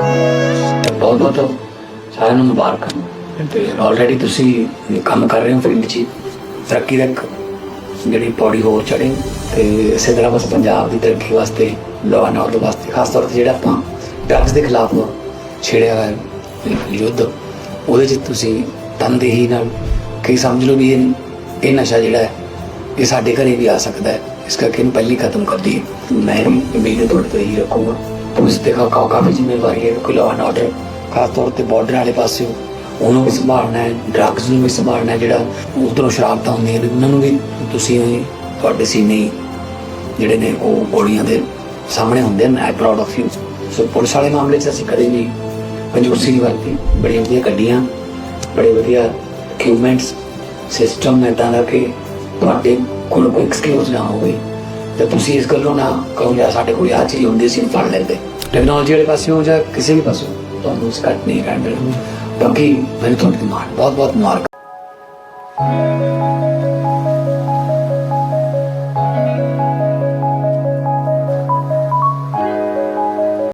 ਬਹੁਤ ਬਹੁਤ ਸਾਰਿਆਂ ਨੂੰ ਮੁਬਾਰਕ। ਤੇ ਆਲਰੇਡੀ ਤੁਸੀਂ ਕੰਮ ਕਰ ਰਹੇ ਹੋ ਫੀਲਡ 'ਚ ਤਰੱਕੀ ਦਾ ਜਿਹੜੀ ਪੌੜੀ ਹੋਰ ਚੜੇ ਤੇ ਇਸੇ ਤਰ੍ਹਾਂ ਬਸ ਪੰਜਾਬ ਦੀ ਤਰੱਕੀ ਵਾਸਤੇ ਲਾਅ ਐਂਡ ਵਾਸਤੇ, ਖਾਸ ਤੌਰ ਤੇ ਜਿਹੜਾ ਆਪਾਂ ਡਰੱਗਸ ਦੇ ਖਿਲਾਫ ਛੇੜਿਆ ਹੋਇਆ ਹੈ ਯੁੱਧ, ਉਹਦੇ 'ਚ ਤੁਸੀਂ ਤਨਦੇਹੀ ਨਾਲ ਕਈ ਸਮਝ ਲਓ ਵੀ ਇਹ ਇਹ ਨਸ਼ਾ ਜਿਹੜਾ ਹੈ, ਇਹ ਸਾਡੇ ਘਰੇ ਵੀ ਆ ਸਕਦਾ ਹੈ। ਇਸ ਕਰਕੇ ਇਹਨੂੰ ਪਹਿਲੀ ਖਤਮ ਕਰ ਦਈਏ। ਮੈਂ ਵੀ ਉਮੀਦ ਤੁਹਾਡੇ ਤੋਂ ਇਹੀ ਰੱਖੂੰਗਾ। ਪੁਲਿਸ ਤੇ ਕਾ ਕਾਫੀ ਜ਼ਿੰਮੇਵਾਰੀ ਹੈ ਕੋਈ ਲਾਅ ਐਂਡ ਆਰਡਰ ਖਾਸ ਤੌਰ ਤੇ ਬਾਰਡਰ ਵਾਲੇ ਪਾਸੇ ਉਹਨੂੰ ਵੀ ਸੰਭਾਲਣਾ ਹੈ ਡਰੱਗਸ ਨੂੰ ਵੀ ਸੰਭਾਲਣਾ ਹੈ, ਜਿਹੜਾ ਉਧਰੋਂ ਸ਼ਰਾਬਤਾਂ ਹੁੰਦੀਆਂ ਨੇ, ਉਹਨਾਂ ਨੂੰ ਵੀ ਤੁਸੀਂ ਤੁਹਾਡੇ ਸੀਨੇ ਹੀ ਜਿਹੜੇ ਨੇ ਉਹ ਗੋਲੀਆਂ ਦੇ ਸਾਹਮਣੇ ਹੁੰਦੇ ਨੇ I proud of you so police ਵਾਲੇ ਮਾਮਲੇ 'ਚ ਅਸੀਂ ਕਦੇ ਵੀ ਕੰਜੂਸੀ ਨਹੀਂ ਵਰਤੀ। ਬੜੀਆਂ ਵਧੀਆ ਗੱਡੀਆਂ, ਬੜੇ ਵਧੀਆ ਇਕਵਿਪਮੈਂਟਸ ਸਿਸਟਮ ਇਦਾਂ ਦਾ ਕਿ ਤੁਹਾਡੇ ਕੋਲ ਕੋਈ ਐਕਸਕਿਊਜ਼ ਨਾ ਹੋਵੇ। ਤੇ ਤੁਸੀਂ ਇਸ ਗੱਲੋਂ ਨਾ ਕਹੋ ਜਾਂ ਸਾਡੇ ਕੋਲ ਆ ਚੀਜ਼ ਹੁੰਦੀ ਸੀ ਫੜ ਲੈਂਦੇ। ਟੈਕਨੋਲੋਜੀ ਵਾਲੇ ਪਾਸਿਓਂ ਜਾਂ ਕਿਸੇ ਵੀ ਪਾਸੋਂ ਤੁਹਾਨੂੰ ਉਸ ਕੱਟ ਨਹੀਂ ਰਹਿਣ ਦੇਣਾ। ਬਾਕੀ ਮੈਨੂੰ ਤੁਹਾਡੀ ਮਾਰ ਬਹੁਤ ਬਹੁਤ ਮਾਰ